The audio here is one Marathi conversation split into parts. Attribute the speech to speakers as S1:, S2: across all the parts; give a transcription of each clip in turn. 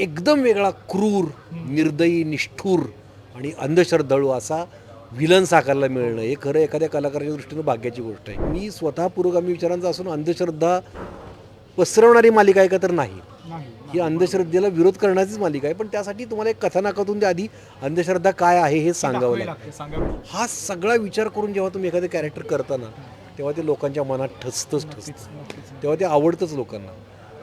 S1: एकदम वेगळा क्रूर निर्दयी निष्ठूर आणि अंधश्रद्धाळू असा विलन साकारला मिळणं हे खरं एखाद्या कलाकाराच्या दृष्टीनं भाग्याची गोष्ट आहे. मी स्वतः पुरोगामी विचारांचा असून अंधश्रद्धा पसरवणारी मालिका आहे का तर नाही. ही अंधश्रद्धेला विरोध करण्याचीच मालिका आहे. पण त्यासाठी तुम्हाला एक कथानकातून त्या आधी अंधश्रद्धा काय आहे हे सांगावं लागतं हा सगळा विचार करून जेव्हा तुम्ही एखादं कॅरेक्टर करताना तेव्हा ते लोकांच्या मनात ठसतंच ठसतं. तेव्हा ते आवडतंच लोकांना.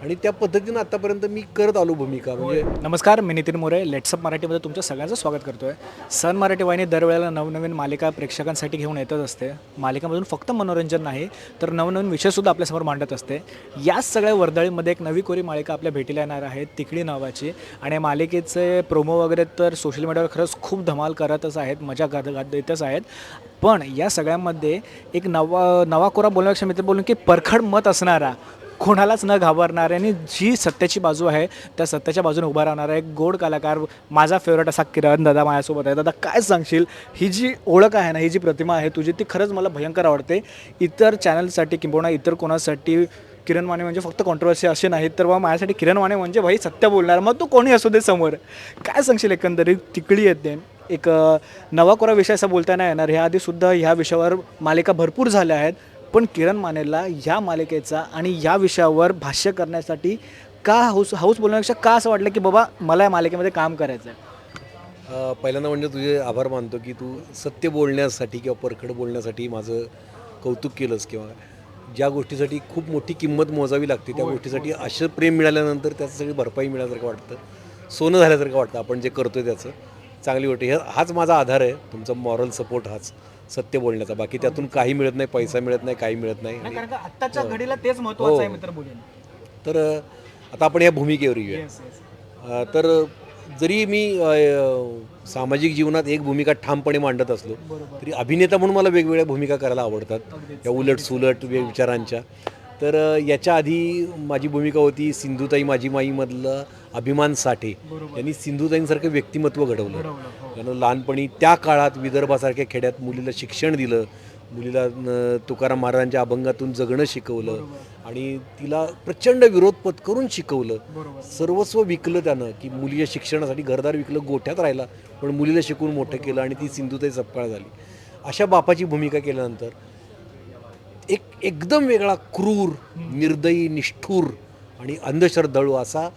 S1: आणि त्या पद्धतीनं आतापर्यंत मी करत आलो भूमिका. म्हणजे
S2: नमस्कार मी नितीन मोरे लेट्सअप मराठीमध्ये तुमचं सगळ्यांचं स्वागत करतोय. सन मराठी वाहिनी दरवेळेला नवनवीन मालिका प्रेक्षकांसाठी घेऊन येतच असते. मालिकामधून फक्त मनोरंजन नाही तर नवनवीन विषयसुद्धा आपल्यासमोर मांडत असते. याच सगळ्या वर्दळीमध्ये एक नवी कोरी मालिका आपल्या भेटीला येणार आहे तिकडी नावाची. आणि या मालिकेचे प्रोमो वगैरे तर सोशल मीडियावर खरंच खूप धमाल करतच आहेत मजा कर- देतच आहेत. पण या सगळ्यामध्ये एक नवा नवा कोरा बोलण्यापेक्षा मित्र बोलून की परखड मत असणारा कोणालाच न घाबरणारे आणि जी सत्याची बाजू आहे त्या सत्याच्या बाजूने उभा राहणारा एक गोड कलाकार माझा फेवरेट असा किरण दादा माझ्यासोबत आहे. दादा काय सांगशील? ही जी ओळख आहे ना ही जी प्रतिमा आहे तुझी ती खरंच मला भयंकर आवडते. इतर चॅनलसाठी किंबहुना इतर कोणासाठी किरण माने म्हणजे फक्त कॉन्ट्रोवर्सी असे नाहीत तर बा माझ्यासाठी किरण माने म्हणजे भाई सत्य बोलणार मग तू कोणी असू दे समोर. काय सांगशील एकंदरीत? तिकडी येते एक नवा कोरा विषय असा बोलता नाही येणार. ह्या आधीसुद्धा ह्या विषयावर मालिका भरपूर झाल्या आहेत. पण किरण मानेला या मालिकेचा आणि या विषयावर भाष्य करण्यासाठी का हाऊस हाऊस बोलण्यापेक्षा का असं वाटलं की बाबा मला या मालिकेमध्ये काम करायचं आहे
S1: अ, पहिल्यांदा म्हणजे तुझे आभार मानतो की तू सत्य बोलण्यासाठी किंवा परखड बोलण्यासाठी माझं कौतुक केलंस किंवा ज्या गोष्टीसाठी खूप मोठी किंमत मोजावी लागते त्या गोष्टीसाठी असं प्रेम मिळाल्यानंतर त्याचं सगळी भरपाई मिळाल्यासारखं वाटतं. सोनं झाल्यासारखं वाटतं आपण जे करतोय त्याचं. चांगली गोष्ट. हे हाच माझा आधार आहे. तुमचा मॉरल सपोर्ट हाच. सत्य बोलण्याचा. बाकी त्यातून काही मिळत नाही पैसा मिळत नाही काही मिळत नाही. आणि
S2: कारण का आत्ताच्या घडीला तेच महत्त्वाचं आहे मित्र बोलेन
S1: तर आता आपण या भूमिकेवर येऊया. अ, तर जरी मी अ, सामाजिक जीवनात एक भूमिका ठामपणे मांडत असलो तरी अभिनेता म्हणून मला वेगवेगळ्या भूमिका करायला आवडतात. या उलट सुलट विचारांच्या. तर याच्या आधी माझी भूमिका होती सिंधुताई माझी माईमधलं अभिमान साठे यांनी सिंधुताईंसारखं व्यक्तिमत्व घडवलं. त्यानं लहानपणी त्या काळात विदर्भासारख्या खेड्यात मुलीला शिक्षण दिलं. मुलीला तुकाराम महाराजांच्या अभंगातून जगणं शिकवलं. आणि तिला प्रचंड विरोध पत्करून शिकवलं. सर्वस्व विकलं त्यानं की मुलीच्या शिक्षणासाठी घरदार विकलं गोठ्यात राहिला. पण मुलीला शिकवून मोठं केलं आणि ती सिंधुताई सपकाळ झाली. अशा बापाची भूमिका केल्यानंतर एक एकदम वेगळा क्रूर निर्दयी निष्ठूर आणि अंधश्रद्धाळू असा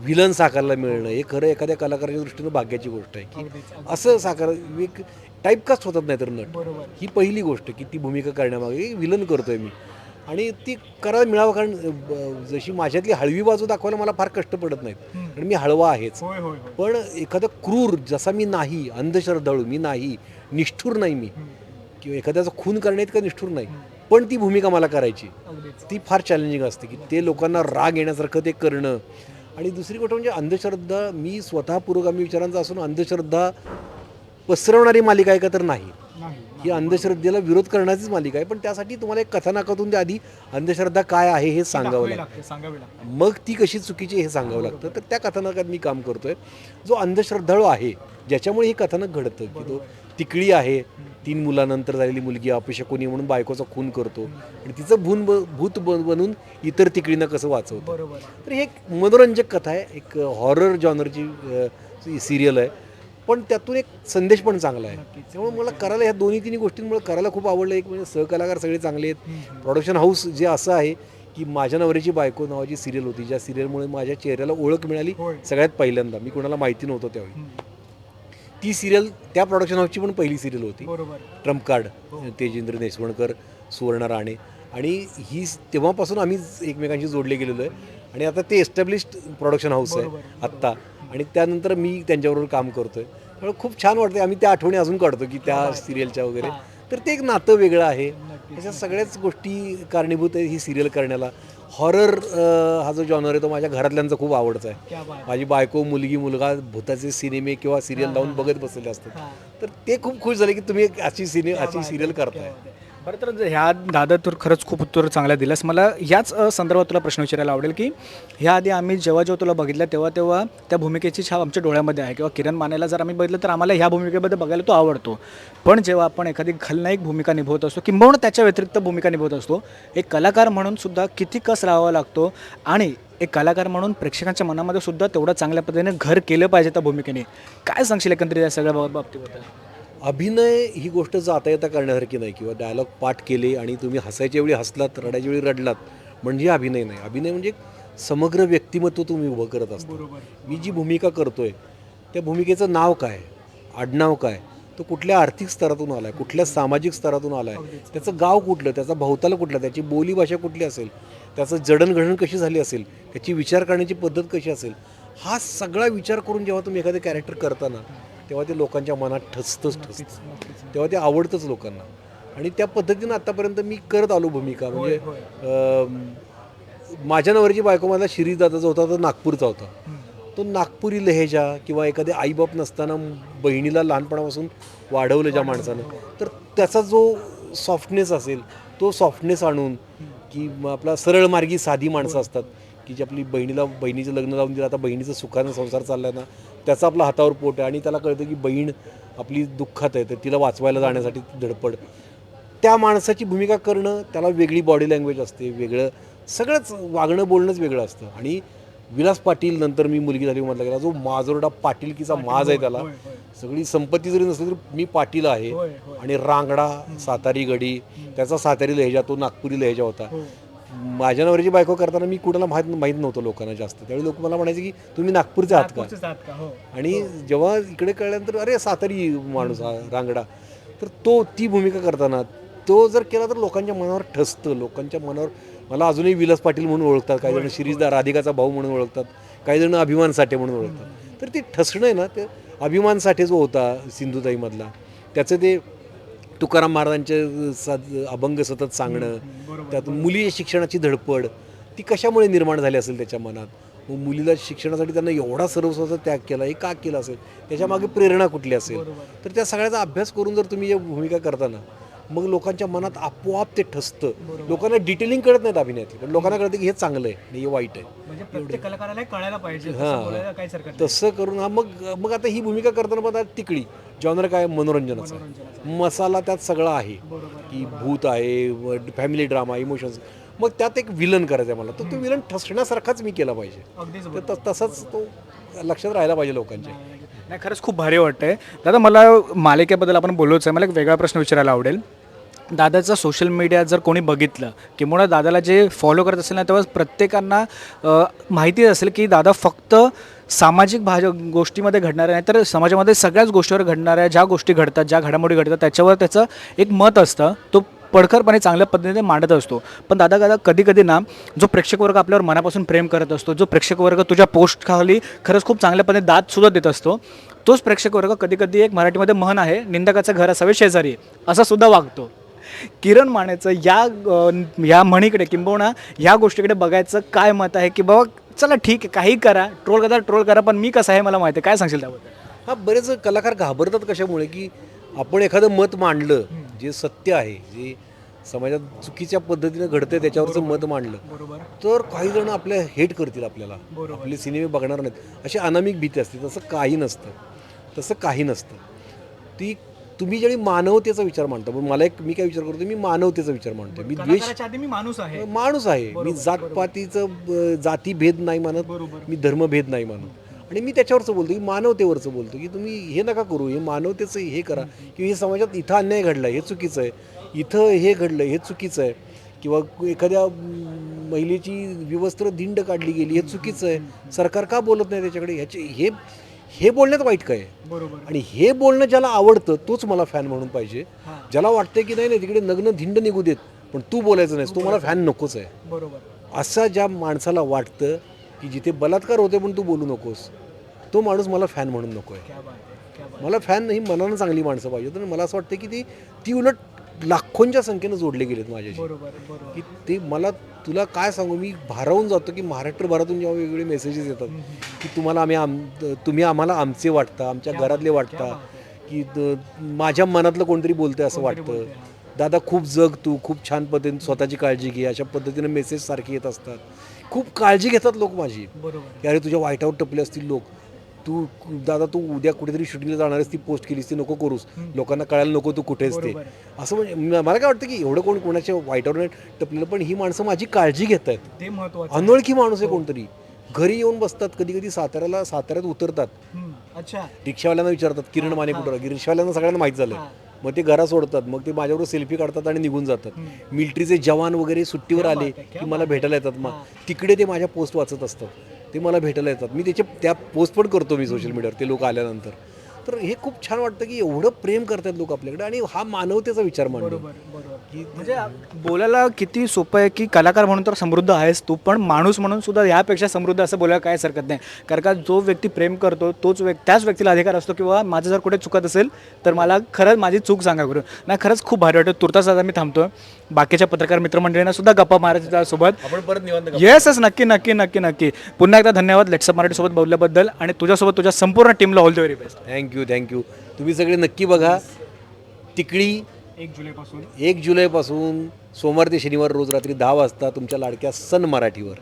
S1: विलन साकारला मिळणं हे खरं एखाद्या कलाकाराच्या दृष्टीनं भाग्याची गोष्ट आहे की असं साकार एक टाईपकास्ट होतात नाही तर नट ही पहिली गोष्ट की ती भूमिका करण्यामागे विलन करतोय मी. आणि ती करायला मिळावं कारण जशी माझ्यातली हळवी बाजू दाखवायला मला फार कष्ट पडत नाहीत. कारण मी हळवा आहेच. पण एखादा क्रूर जसा मी नाही अंधश्रद्धाळू मी नाही निष्ठूर नाही मी. किंवा एखाद्याचा खून करण्यात का निष्ठूर नाही. पण ती भूमिका मला करायची. ती फार चॅलेंजिंग असते की ते लोकांना राग येण्यासारखं ते करणं. आणि दुसरी गोष्ट म्हणजे अंधश्रद्धा मी स्वतः पुरोगामी विचारांचा असून अंधश्रद्धा पसरवणारी मालिका आहे का तर नाही. ही अंधश्रद्धेला विरोध करण्याचीच मालिका आहे. पण त्यासाठी तुम्हाला एक कथानकातून त्या आधी अंधश्रद्धा काय आहे हे सांगावं लागतं. मग ती कशी चुकीची हे सांगावं लागतं. तर त्या कथानकात मी काम करतोय. जो अंधश्रद्धाळू आहे ज्याच्यामुळे हे कथानक घडतं की तो तिकडी आहे. तीन मुलानंतर झालेली मुलगी अपशकुनी म्हणून बायकोचा खून करतो. आणि तिचं भून ब- भूत बनून इतर तिकडीनं कसं वाचवतं. तर ही एक मनोरंजक कथा आहे. एक हॉरर जॉनरची सिरियल आहे. पण त्यातून एक संदेश पण चांगला आहे. त्यामुळे मला करायला ह्या दोन्ही तिन्ही गोष्टींमुळे करायला खूप आवडलं. एक म्हणजे सहकलाकार सगळे चांगले आहेत. प्रोडक्शन हाऊस जे असं आहे की माझ्या नवऱ्याची बायको नावाची सिरियल होती. ज्या सिरियलमुळे माझ्या चेहऱ्याला ओळख मिळाली. सगळ्यात पहिल्यांदा. मी कोणाला माहिती नव्हतं त्यावेळी. ती सिरियल त्या प्रोडक्शन हाऊसची पण पहिली सिरियल होती.
S2: बरोबर.
S1: ट्रम्प कार्ड तेजेंद्र नेसवणकर सुवर्ण राणे. आणि ही तेव्हापासून आम्ही एकमेकांशी जोडले गेलेलो आहे. आणि आता ते एस्टॅब्लिश्ड प्रोडक्शन हाऊस आहे आत्ता. आणि त्यानंतर मी त्यांच्याबरोबर काम करतोय. त्यामुळे खूप छान वाटते आम्ही त्या आठवणी अजून काढतो की त्या सिरियलच्या वगैरे. तर ते एक नातं वेगळं आहे. त्याच्या सगळ्याच गोष्टी कारणीभूत आहे ही सिरियल करण्याला. हॉरर हा जो जॉनर आहे तो माझ्या घरातल्यांचा खूप आवडता आहे. माझी बायको मुलगी मुलगा भूताचे सिनेमे किंवा सिरियल लावून बघत बसलेले असतात. तर ते खूप खुश झाले की तुम्ही अशी सिने अशी सिरियल करताय.
S2: बरं तर जे ह्या दादा तर खरंच खूप उत्तर चांगल्या दिलंस. मला याच अ, संदर्भात तुला प्रश्न विचारायला आवडेल की ह्या आधी आम्ही जेव्हा जेव्हा तुला बघितलं तेव्हा तेव्हा त्या भूमिकेची छाप आमच्या डोळ्यामध्ये आहे. किंवा किरण मानेला जर आम्ही बघितलं तर आम्हाला ह्या भूमिकेबद्दल बघायला तो आवडतो. पण जेव्हा आपण एखादी खलनायक भूमिका निभवत असतो किंबहुना त्याच्या व्यतिरिक्त भूमिका निभवत असतो एक कलाकार म्हणून सुद्धा किती कस राहावा लागतो आणि एक कलाकार म्हणून प्रेक्षकांच्या मनामध्ये सुद्धा तेवढं चांगल्या पद्धतीने घर केलं पाहिजे त्या भूमिकेने. काय सांगशील एकंदरीत या सगळ्या बाब- बाबतीबद्दल?
S1: अभिनय ही गोष्ट जाता येता करण्यासारखी नाही किंवा डायलॉग पाठ केले आणि तुम्ही हसायच्या वेळी हसलात रडायच्या वेळी रडलात म्हणजे अभिनय नाही. अभिनय म्हणजे समग्र व्यक्तिमत्व तुम्ही उभं करत असता. मी जी भूमिका करतोय त्या भूमिकेचं नाव काय? आडनाव काय? तो कुठल्या आर्थिक स्तरातून आला आहे कुठल्या सामाजिक स्तरातून आला आहे त्याचं गाव कुठलं? त्याचा भवताल कुठला? त्याची बोलीभाषा कुठली असेल? त्याचं जडणघडण कशी झाली असेल? त्याची विचार करण्याची पद्धत कशी असेल? हा सगळा विचार करून जेव्हा तुम्ही एखादं कॅरेक्टर करताना तेव्हा ते लोकांच्या मनात ठसतंच ठसतं. तेव्हा ते आवडतंच लोकांना. आणि त्या पद्धतीनं आत्तापर्यंत मी करत आलो भूमिका. म्हणजे माझ्या नवऱ्याची बायको माझा दादाचा होता तो नागपूरचा होता. तो नागपुरी लहेजा किंवा एखादे आईबाप नसताना बहिणीला लहानपणापासून वाढवलं ज्या माणसानं तर त्याचा जो सॉफ्टनेस असेल तो सॉफ्टनेस आणून की आपला सरळ मार्गी साधी माणसं असतात. की जी आपली बहिणीला बहिणीचं लग्न लावून दिलं आता बहिणीचं सुखानं संसार चाललाय ना त्याचा आपला हातावर पोट आहे आणि त्याला कळतं की बहीण आपली दुःखात आहे तर तिला वाचवायला जाण्यासाठी धडपड. त्या माणसाची भूमिका करणं त्याला वेगळी बॉडी लँग्वेज असते वेगळं सगळंच वागणं बोलणंच वेगळं असतं. आणि विलास पाटील नंतर मी मुलगी झाली म्हटलं गेला जो माजोरडा पाटीलकीचा माज आहे त्याला सगळी संपत्ती जरी नसली तरी मी पाटील आहे. आणि रांगडा सातारी गडी त्याचा सातारी लहेजा तो नागपुरी लहेजा होता. माझ्या नवऱ्याची बायको करताना मी कुणाला माहीत माहीत नव्हतं लोकांना जास्त. त्यावेळी लोक मला म्हणायचे की तुम्ही नागपूरचे आहात का? आणि जेव्हा इकडे कळल्यानंतर अरे सातारी माणूस हा रांगडा. तर तो ती भूमिका करताना तो जर केला तर लोकांच्या मनावर ठसतं. लोकांच्या मनावर मला अजूनही विलास पाटील म्हणून ओळखतात. काही जण शिरीषदा राधिकाचा भाऊ म्हणून ओळखतात. काही जण अभिमान साठे म्हणून ओळखतात. तर ते ठसणं आहे ना ते अभिमान साठे जो होता सिंधुताईमधला त्याचं ते तुकाराम महाराजांचे साध अभंग सतत सांगणं त्यात मुली शिक्षणाची धडपड ती कशामुळे निर्माण झाली असेल त्याच्या मनात? मग मुलीला शिक्षणासाठी त्यांना एवढा सर्वस्वाचा त्याग केला हे का केला असेल? त्याच्यामागे प्रेरणा कुठली असेल? तर त्या सगळ्याचा अभ्यास करून जर तुम्ही या भूमिका करताना मग लोकांच्या मनात आपोआप ते ठसतं. लोकांना डिटेलिंग कळत नाहीत अभिनयातली पण लोकांना कळतं की हे चांगलं आहे आणि हे वाईट आहे.
S2: म्हणजे कलाकाराला कळायला पाहिजे
S1: हां. तसं करून हा मग मग आता ही भूमिका करताना पण आता तिकडी जॉनर काय? मनोरंजनाचा. मसाला त्यात सगळा आहे. की भूत आहे फॅमिली ड्रामा इमोशन्स मग त्यात एक विलन करायचं आहे मला. तर तो विलन ठसण्यासारखाच मी केला पाहिजे. तर तसाच तो लक्षात राहायला पाहिजे लोकांच्या.
S2: नाही खरंच खूप भारी वाटतंय. दादा मला मालिकेबद्दल आपण बोललोच आहे. मला एक वेगळा प्रश्न विचारायला आवडेल. दादाचं सोशल मीडिया जर कोणी बघितलं किंवा दादाला जे फॉलो करत असेल ना तेव्हा प्रत्येकांना माहिती असेल की दादा फक्त सामाजिक भाज गोष्टीमध्ये घडणाऱ्या नाही तर समाजामध्ये सगळ्याच गोष्टीवर घडणाऱ्या ज्या गोष्टी घडतात ज्या घडामोडी घडतात त्याच्यावर त्याचं एक मत असतं. तो पडखरपणे चांगल्या पद्धतीने मांडत असतो. पण दादा दादा कधी कधी ना जो प्रेक्षक वर्ग आपल्यावर मनापासून प्रेम करत असतो जो प्रेक्षक वर्ग तुझ्या पोस्ट खाली खरंच खूप चांगल्या पद्धतीने दाद सुद्धा देत असतो तोच प्रेक्षक वर्ग कधी कधी एक मराठीमध्ये म्हण आहे निंदकाचं घर असावे शेजारी. असा सुद्धा वागतो. किरण मानेचं या अ, या म्हणीकडे किंबहुना या गोष्टीकडे बघायचं काय मत आहे की बाबा चला ठीक आहे काही करा ट्रोल करा ट्रोल करा पण मी कसं आहे मला माहिती आहे. काय सांगशील त्याबद्दल?
S1: हा बरेच कलाकार घाबरतात कशामुळे की आपण एखादं मत मांडलं जे सत्य आहे जे समाजात चुकीच्या पद्धतीनं घडतंय त्याच्यावरचं मत मांडलं
S2: बरोबर.
S1: तर काही जण आपल्या हेट करतील आपल्याला. आपले सिनेमे बघणार नाहीत. अशी अनामिक भीती असते तसं काही नसतं. तसं काही नसतं. ती तुम्ही ज्यावेळी मानवतेचा विचार मांडता पण मला एक मी काय विचार करतो मी मानवतेचा विचार मांडतो मी द्वेष
S2: आधी मी माणूस आहे.
S1: माणूस आहे. मी जातपातीचं जातीभेद नाही मानत मी धर्मभेद नाही मानत. आणि मी त्याच्यावरचं बोलतो की मानवतेवरचं बोलतो की तुम्ही हे नका करू हे मानवतेचं हे करा. की हे समाजात इथं अन्याय घडला हे चुकीचं आहे. इथं हे घडलं हे चुकीचं आहे. किंवा एखाद्या महिलेची विवस्त्र दिंड काढली गेली हे चुकीचं आहे. सरकार का बोलत नाही त्याच्याकडे? ह्याचे हे हे बोलण्यात वाईट काय आहे?
S2: बरोबर.
S1: आणि हे बोलणं ज्याला आवडतं तोच मला फॅन म्हणून पाहिजे. ज्याला वाटतं की नाही नाही तिकडे नग्न धिंड निघू देत पण तू बोलायचं नाहीस तो मला फॅन नकोच आहे.
S2: बरोबर.
S1: असं ज्या माणसाला वाटतं की जिथे बलात्कार होते पण तू बोलू नकोस तो माणूस मला फॅन म्हणून नको आहे.
S2: क्या बात आहे क्या बात
S1: मला फॅन ही मनानं चांगली माणसं पाहिजे तर मला असं वाटतं की ती ती उलट लाखोंच्या संख्येनं जोडले गेलेत माझ्याशी.
S2: बरोबर बरोबर.
S1: की ते मला तुला काय सांगू? मी भारावून जातो की महाराष्ट्र भरातून जेव्हा वेगवेगळे मेसेजेस येतात की तुम्हाला आम्ही आम तुम्ही आम्हाला आमचे वाटता आमच्या घरातले वाटता की माझ्या मनातलं कोणतरी बोलतंय असं वाटतं. दादा खूप जग तू खूप छान पद्धतीने स्वतःची काळजी घे अशा पद्धतीने मेसेज सारखे येत असतात. खूप काळजी घेतात लोक माझी. की अरे तुझ्या वाईटावर टपले असतील लोक. तू दादा तू उद्या कुठेतरी शूटिंगला जाणार आहेस ती पोस्ट केलीस ती नको करूस. लोकांना कळायला नको तू कुठेच ते. असं म्हणजे मला काय वाटतं की एवढं कोण कोणाच्या वाईटावर नाही टपलेलं पण ही माणसं माझी काळजी घेत आहेत.
S2: ते महत्वाचं
S1: अनोळखी माणूस आहे कोणतरी. घरी येऊन बसतात कधी कधी साताऱ्याला साताऱ्यात उतरतात.
S2: अच्छा.
S1: रिक्षावाल्यांना विचारतात किरण माने कुठं? रिक्षावाल्यांना सगळ्यांना माहीत झालं
S2: हां.
S1: मग ते घरा सोडतात मग ते माझ्याबरोबर सेल्फी काढतात आणि निघून जातात. मिलिटरीचे जवान वगैरे सुट्टीवर आले की मला भेटायला येतात मग तिकडे ते माझ्या पोस्ट वाचत असतात. ते मला भेटायला येतात. मी त्याचे त्या पोस्ट पण करतो मी सोशल मीडियावर ते लोक आल्यानंतर. तर हे खूप छान वाटतं की एवढं प्रेम करतात लोक आपल्याकडे आणि हा मानवतेचा विचार मांडतो.
S2: की म्हणजे बोलायला किती सोपं आहे की कलाकार म्हणून तर समृद्ध आहेस तू पण माणूस म्हणून सुद्धा यापेक्षा समृद्ध असं बोलायला काहीच हरकत नाही. कारण का जो व्यक्ती प्रेम करतो तोच व्यक्ती त्याच व्यक्तीला अधिकार असतो किंवा माझं जर कुठे चुकत असेल तर मला खरंच माझी चूक सांगा करून नाही खरंच खूप भारी वाटतं. तुर्तास आता मी थांबतो बाकीच्या पत्रकार मित्रमंडळींना सुद्धा गप्पा मारायच्या त्यासोबत
S1: आपण परत निवांत
S2: येस येस नक्की नक्की नक्की नक्की. पुन्हा एकदा धन्यवाद. लेट्सअप मराठीसोबत बोलल्याबद्दल आणि तुझ्यासोबत तुझ्या संपूर्ण टीमला all the very best
S1: thank you thank you तुम्ही सगळे नक्की बघा. तिकडी
S2: एक जुलैपासून.
S1: एक जुलैपासून सोमवार ते शनिवार रोज रात्री दहा वाजता तुमच्या लाडक्या सन मराठीवर.